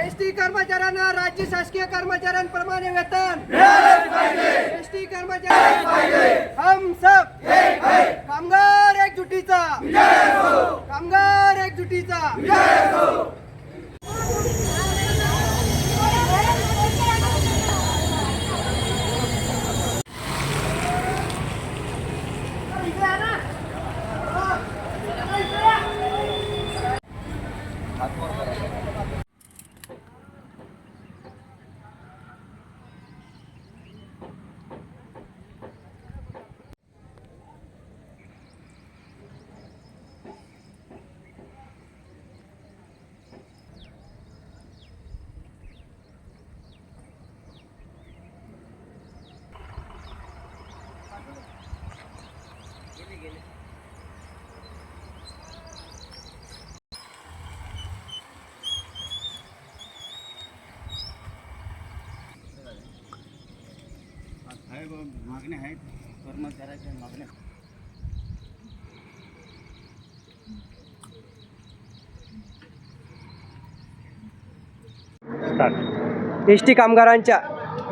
S T कर्मचाऱ्यांना राज्य शासकीय कर्मचाऱ्यांप्रमाणे वेतन एस टी कर्मचारी हम सब कामगार एकजुटीचा. कामगार एकजुटीचा. मागण्या आहेत कर्मचाऱ्याच्या मागण्या एस टी कामगारांच्या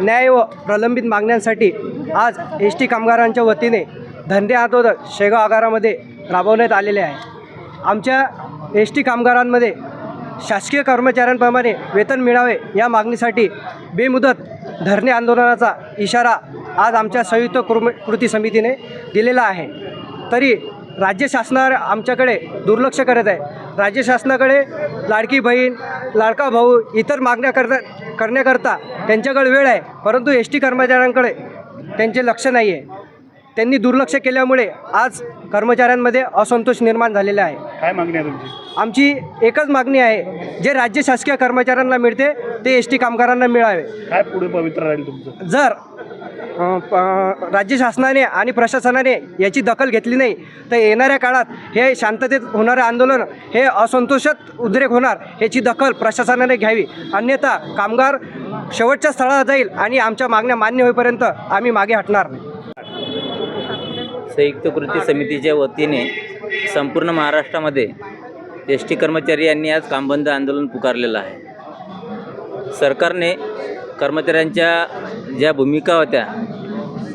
न्याय व प्रलंबित मागण्यांसाठी आज एस टी कामगारांच्या वतीने धंदे आंदोलन शेगाव आगारामध्ये राबवण्यात आलेले आहे. आमच्या एस टी कामगारांमध्ये शासकीय कर्मचाऱ्यांप्रमाणे वेतन मिळावे या मागणीसाठी बेमुदत धरणे आंदोलनाचा इशारा आज आमच्या संयुक्त कृम कृती समितीने दिलेला आहे. तरी राज्य शासना आमच्याकडे दुर्लक्ष करत आहे. राज्य शासनाकडे लाडकी बहीण लाडका भाऊ इतर मागण्या करता करण्याकरता त्यांच्याकडे वेळ आहे. परंतु एस टी कर्मचाऱ्यांकडे त्यांचे लक्ष नाही आहे त्यांनी दुर्लक्ष केल्यामुळे आज कर्मचाऱ्यांमध्ये असंतोष निर्माण झालेला आहे. काय मागणी आहे तुमची? आमची एकच मागणी आहे जे राज्य शासकीय कर्मचाऱ्यांना मिळते ते एस टी कामगारांना मिळावे. काय पुढे पवित्र राहील तुमचं? जर अ, प- राज्य शासनाने आणि प्रशासनाने याची दखल घेतली नाही तर येणाऱ्या काळात हे शांततेत होणारे आंदोलन हे असंतोषात उद्रेक होणार याची दखल प्रशासनाने घ्यावी. अन्यथा कामगार शेवटच्या स्थळाला जाईल आणि आमच्या मागण्या मान्य होईपर्यंत आम्ही मागे हटणार. संयुक्त कृती समितीच्या वतीने संपूर्ण महाराष्ट्रामध्ये एस टी कर्मचारी यांनी आज कामबंद आंदोलन पुकारलेलं आहे. सरकारने कर्मचाऱ्यांच्या ज्या भूमिका होत्या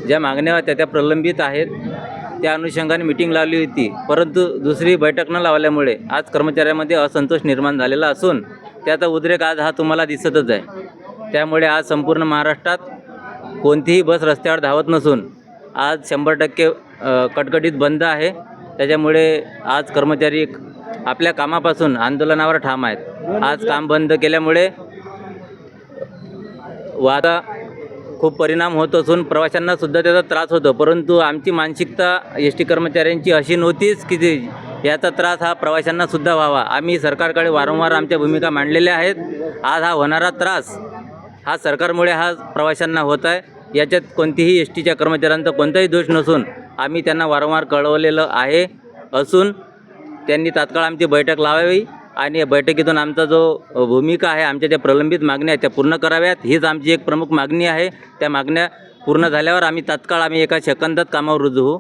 ज्या मागण्या होत्या त्या प्रलंबित आहेत. त्या अनुषंगाने मिटिंग लावली होती. परंतु दुसरी बैठक न लावल्यामुळे आज कर्मचाऱ्यांमध्ये असंतोष निर्माण झालेला असून त्याचा उद्रेक आज हा तुम्हाला दिसतच आहे. त्यामुळे आज संपूर्ण महाराष्ट्रात कोणतीही बस रस्त्यावर धावत नसून आज शंभर टक्के कटकटीत बंद आहे. त्याच्यामुळे आज कर्मचारी आपल्या कामापासून आंदोलनावर ठाम आहेत. आज काम बंद केल्यामुळे वादा खूप परिणाम होत असून प्रवाशांना सुद्धा त्याचा त्रास होतो. परंतु आमची मानसिकता एस टी कर्मचाऱ्यांची अशी नव्हतीच की ते याचा त्रास हा प्रवाशांना सुद्धा व्हावा. आम्ही सरकारकडे वारंवार आमच्या भूमिका मांडलेल्या आहेत. आज हा होणारा त्रास हा सरकारमुळे हा प्रवाशांना होत आहे. याच्यात कोणतीही एस टीच्या कर्मचाऱ्यांचा कोणताही दोष नसून आम्ही त्यांना वारंवार कळवलेलं आहे. असून त्यांनी तात्काळ आमची बैठक लावावी आणि या बैठकीतून आमचा जो भूमिका आहे आमच्या ज्या प्रलंबित मागण्या आहेत त्या पूर्ण कराव्यात. हीच आमची एक प्रमुख मागणी आहे. त्या मागण्या पूर्ण झाल्यावर आम्ही तात्काळ आम्ही एका सेकंदात कामावर रुजू. होऊ